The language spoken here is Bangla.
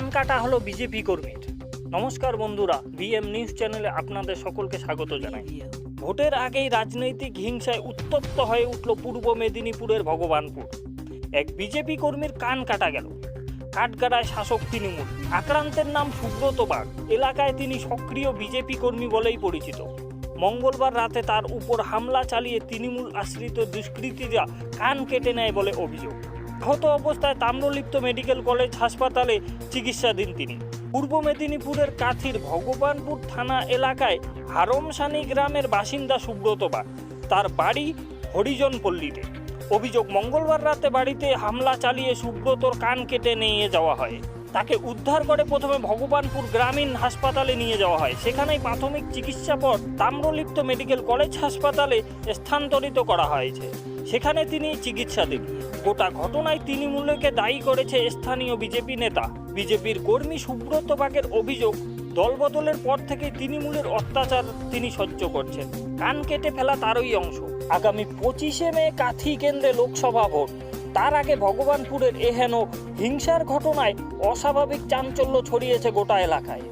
কান কাটা হলো বিজেপি কর্মীর। নমস্কার বন্ধুরা বিএম নিউজ চ্যানেলে আপনাদের সকলকে স্বাগত জানাই। ভোটের আগেই রাজনৈতিক হিংসায় উত্তপ্ত হয়ে উঠল পূর্ব মেদিনীপুরের ভগবানপুর। এক বিজেপি কর্মীর কান কাটা গেল। কাঠগাড়ায় শাসক তৃণমূল, আক্রান্তের নাম সুব্রত বাগ। এলাকায় তিনি সক্রিয় বিজেপি কর্মী বলেই পরিচিত। মঙ্গলবার রাতে তার উপর হামলা চালিয়ে তৃণমূল আশ্রিত দুষ্কৃতীরা কান কেটে নেয় বলে অভিযোগ। আহত অবস্থায় তাম্রলিপ্ত মেডিকেল কলেজ হাসপাতালে চিকিৎসাধীন তিনি। পূর্ব মেদিনীপুরের কাথির ভগবানপুর থানা এলাকায় হারমসানি গ্রামের বাসিন্দা সুব্রত বাগ। তার বাড়ি হরিজন পল্লীতে অভিযোগ, মঙ্গলবার রাতে বাড়িতে হামলা চালিয়ে সুব্রতর কান কেটে নিয়ে যাওয়া হয়। তাকে উদ্ধার করে প্রথমে ভগবানপুর গ্রামীণ হাসপাতালে নিয়ে যাওয়া হয়। সেখানেই প্রাথমিক চিকিৎসা পর তাম্রলিপ্ত মেডিকেল কলেজ হাসপাতালে স্থানান্তরিত করা হয়েছে। সেখানে তিনি চিকিৎসাধীন গোটা ঘটনায় তৃণমূলকে দায়ী করেছে স্থানীয় বিজেপি নেতা। বিজেপির কর্মী সুব্রত বাগের অভিযোগ, দলবদলের পর থেকে তৃণমূলের অত্যাচার তিনি সহ্য করছেন। কান কেটে ফেলা তারই অংশ। আগামী পঁচিশে মে কাথি কেন্দ্রে লোকসভা ভোট। তার আগে ভগবানপুরের এহেন হিংসার ঘটনায় অস্বাভাবিক চাঞ্চল্য ছড়িয়েছে গোটা এলাকায়।